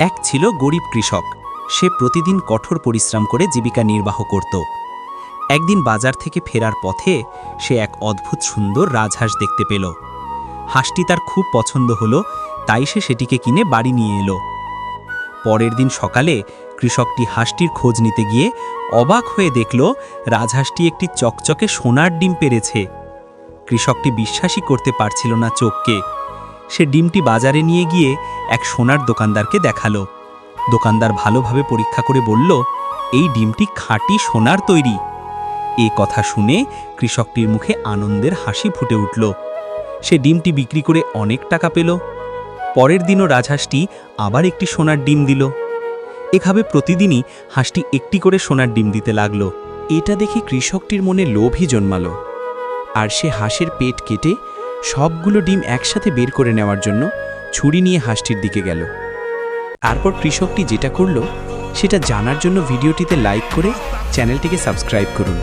এক ছিল গরিব কৃষক। সে প্রতিদিন কঠোর পরিশ্রম করে জীবিকা নির্বাহ করত। একদিন বাজার থেকে ফেরার পথে সে এক অদ্ভুত সুন্দর রাজহাঁস দেখতে পেল। হাঁসটি তার খুব পছন্দ হলো, তাই সে সেটিকে কিনে বাড়ি নিয়ে এলো। পরের দিন সকালে কৃষকটি হাঁসটির খোঁজ নিতে গিয়ে অবাক হয়ে দেখল, রাজহাঁসটি একটি চকচকে সোনার ডিম পেরেছে। কৃষকটি বিশ্বাসই করতে পারছিল না চোখকে। সে ডিমটি বাজারে নিয়ে গিয়ে এক সোনার দোকানদারকে দেখাল। দোকানদার ভালোভাবে পরীক্ষা করে বলল, এই ডিমটি খাঁটি সোনার তৈরি। এ কথা শুনে কৃষকটির মুখে আনন্দের হাসি ফুটে উঠল। সে ডিমটি বিক্রি করে অনেক টাকা পেল। পরের দিনও রাজহাঁসটি আবার একটি সোনার ডিম দিল। এভাবে প্রতিদিনই হাঁসটি একটি করে সোনার ডিম দিতে লাগল। এটা দেখে কৃষকটির মনে লোভই জন্মালো। আর সে হাঁসের পেট কেটে সবগুলো ডিম একসাথে বের করে নেওয়ার জন্য ছুরি নিয়ে হাঁসটির দিকে গেল। তারপর কৃষকটি যেটা করল, সেটা জানার জন্য ভিডিওটিতে লাইক করে চ্যানেলটিকে সাবস্ক্রাইব করুন।